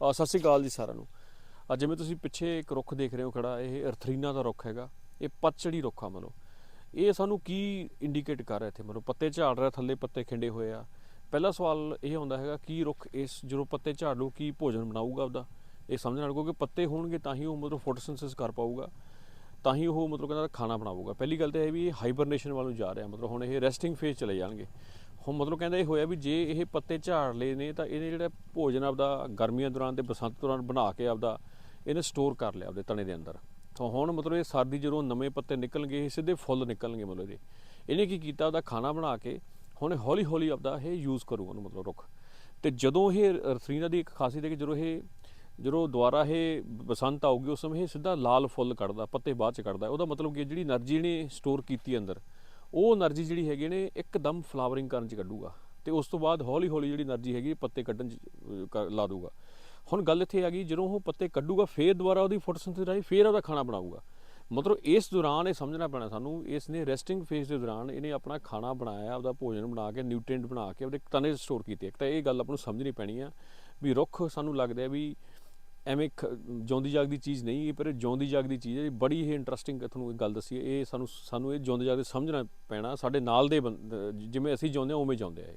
ਸਤਿ ਸ਼੍ਰੀ ਅਕਾਲ ਜੀ ਸਾਰਿਆਂ ਨੂੰ। ਅੱਜ ਜਿਵੇਂ ਤੁਸੀਂ ਪਿੱਛੇ ਇੱਕ ਰੁੱਖ ਦੇਖ ਰਹੇ ਹੋ ਖੜਾ, ਇਹ ਅਰਥਰੀਨਾ ਦਾ ਰੁੱਖ ਹੈਗਾ, ਇਹ ਪਤਝੜੀ ਰੁੱਖ ਆ ਮਨੋ। ਇਹ ਸਾਨੂੰ ਕੀ ਇੰਡੀਕੇਟ ਕਰ ਰਿਹਾ ਇੱਥੇ ਮਨੋ? ਪੱਤੇ ਝਾੜ ਰਿਹਾ, ਥੱਲੇ ਪੱਤੇ ਖਿੰਡੇ ਹੋਏ ਆ। ਪਹਿਲਾ ਸਵਾਲ ਇਹ ਹੁੰਦਾ ਹੈਗਾ, ਕੀ ਰੁੱਖ ਇਸ, ਜਦੋਂ ਪੱਤੇ ਝਾੜ ਲੂ ਕੀ ਭੋਜਨ ਬਣਾਊਗਾ ਉਹਦਾ ਇਹ ਸਮਝਣ ਵਾਲੇ ਕਿਉਂਕਿ ਪੱਤੇ ਹੋਣਗੇ, ਤਾਂ ਹੀ ਉਹ ਮਤਲਬ ਫੋਟੋਸਿੰਥੇਸਿਸ ਕਰ ਪਾਊਗਾ। ਤਾਂ ਹੀ ਉਹ ਮਤਲਬ ਕਹਿੰਦਾ ਖਾਣਾ ਬਣਾਊਗਾ। ਪਹਿਲੀ ਗੱਲ ਤਾਂ ਇਹ ਵੀ ਇਹ ਹਾਈਬਰਨੇਸ਼ਨ ਵੱਲ ਨੂੰ ਜਾ ਰਿਹਾ, ਮਤਲਬ ਹੁਣ ਇਹ ਰੈਸਟਿੰਗ ਫੇਜ਼ ਚਲੇ ਜਾਣਗੇ। ਹੁਣ ਮਤਲਬ ਕਹਿੰਦਾ ਇਹ ਹੋਇਆ ਵੀ ਜੇ ਇਹ ਪੱਤੇ ਝਾੜ ਲਏ ਨੇ ਤਾਂ ਇਹਨੇ ਜਿਹੜਾ ਭੋਜਨ ਆਪਦਾ ਗਰਮੀਆਂ ਦੌਰਾਨ ਤੇ ਬਸੰਤ ਦੌਰਾਨ ਬਣਾ ਕੇ ਆਪਦਾ ਇਹਨੇ ਸਟੋਰ ਕਰ ਲਿਆ ਆਪਦੇ ਤਣੇ ਦੇ ਅੰਦਰ। ਤਾਂ ਹੁਣ ਮਤਲਬ ਇਹ ਸਰਦੀ ਜਦੋਂ ਨਵੇਂ ਪੱਤੇ ਨਿਕਲਣਗੇ, ਇਹ ਸਿੱਧੇ ਫੁੱਲ ਨਿਕਲਣਗੇ ਮਤਲਬ ਇਹਦੇ। ਇਹਨੇ ਕੀ ਕੀਤਾ ਉਹਦਾ ਖਾਣਾ ਬਣਾ ਕੇ ਹੁਣ ਹੌਲੀ ਹੌਲੀ ਆਪਦਾ ਇਹ ਯੂਜ਼ ਕਰੂ ਉਹਨੂੰ ਮਤਲਬ ਰੁੱਖ। ਤੇ ਜਦੋਂ ਇਹ ਰਸਰੀਨਾ ਦੀ ਇੱਕ ਖਾਸੀਅਤ ਹੈ ਕਿ ਜਦੋਂ ਇਹ ਜਦੋਂ ਦੁਬਾਰਾ ਇਹ ਬਸੰਤ ਆਊਗੀ ਉਸ ਸਮੇਂ ਇਹ ਸਿੱਧਾ ਲਾਲ ਫੁੱਲ ਕੱਢਦਾ, ਪੱਤੇ ਬਾਅਦ ਚ ਕੱਢਦਾ। ਉਹਦਾ ਮਤਲਬ ਕਿ ਜਿਹੜੀ એનર્ਜੀ ਨੇ ਸਟੋਰ ਕੀਤੀ ਅੰਦਰ ਉਹ એનર્ਜੀ ਜਿਹੜੀ ਹੈਗੀ ਨੇ ਇੱਕਦਮ ਫਲਾਵਰਿੰਗ ਕਰਨ 'ਚ ਕੱਢੂਗਾ ਤੇ ਉਸ ਤੋਂ ਬਾਅਦ ਹੌਲੀ ਹੌਲੀ ਜਿਹੜੀ એનર્ਜੀ ਹੈਗੀ ਪੱਤੇ ਕੱਢਣ 'ਚ ਲਾ ਦੂਗਾ ਹੁਣ ਗੱਲ ਇੱਥੇ ਆ ਗਈ, ਜਦੋਂ ਉਹ ਪੱਤੇ ਕੱਢੂਗਾ, ਫੇਰ ਦੁਬਾਰਾ ਉਹਦੀ ਫੋਟੋਸਿੰਥੇਸਿਸ ਰਾਹੀਂ ਫੇਰ ਉਹਦਾ ਖਾਣਾ ਬਣਾਊਗਾ। ਮਤਲਬ ਇਸ ਦੌਰਾਨ ਇਹ ਸਮਝਣਾ ਪੈਣਾ ਸਾਨੂੰ, ਇਸ ਨੇ ਰੈਸਟਿੰਗ ਫੇਸ ਦੇ ਦੌਰਾਨ ਇਹਨੇ ਆਪਣਾ ਖਾਣਾ ਬਣਾਇਆ, ਆਪਦਾ ਭੋਜਨ ਬਣਾ ਕੇ, ਨਿਊਟ੍ਰੀਐਂਟ ਬਣਾ ਕੇ, ਉਹਦੇ ਤਨੇ ਸਟੋਰ ਕੀਤੇ। ਇੱਕ ਤਾਂ ਇਹ ਗੱਲ ਆਪਾਂ ਨੂੰ ਸਮਝਣੀ ਪੈਣੀ ਆ ਵੀ ਰੁੱਖ ਸਾਨੂੰ ਲੱਗਦਾ ਵੀ ਐਵੇਂ ਖ- ਜਿਉਂਦੀ ਜਾਗਦੀ ਚੀਜ਼ ਨਹੀਂ ਇਹ ਪਰ ਜਿਉਂਦੀ ਜਾਗਦੀ ਚੀਜ਼ ਹੈ ਜੀ ਬੜੀ ਹੀ ਇੰਟਰਸਟਿੰਗ ਤੁਹਾਨੂੰ ਇੱਕ ਗੱਲ ਦੱਸੀ ਇਹ ਸਾਨੂੰ ਸਾਨੂੰ ਇਹ ਜਿਉਂਦੇ ਜਾਗਦੇ ਸਮਝਣਾ ਪੈਣਾ, ਸਾਡੇ ਨਾਲ ਦੇ ਬੰਦ- ਜਿਵੇਂ ਅਸੀਂ ਜਿਉਂਦੇ ਹਾਂ, ਉਵੇਂ ਜਿਉਂਦੇ ਆ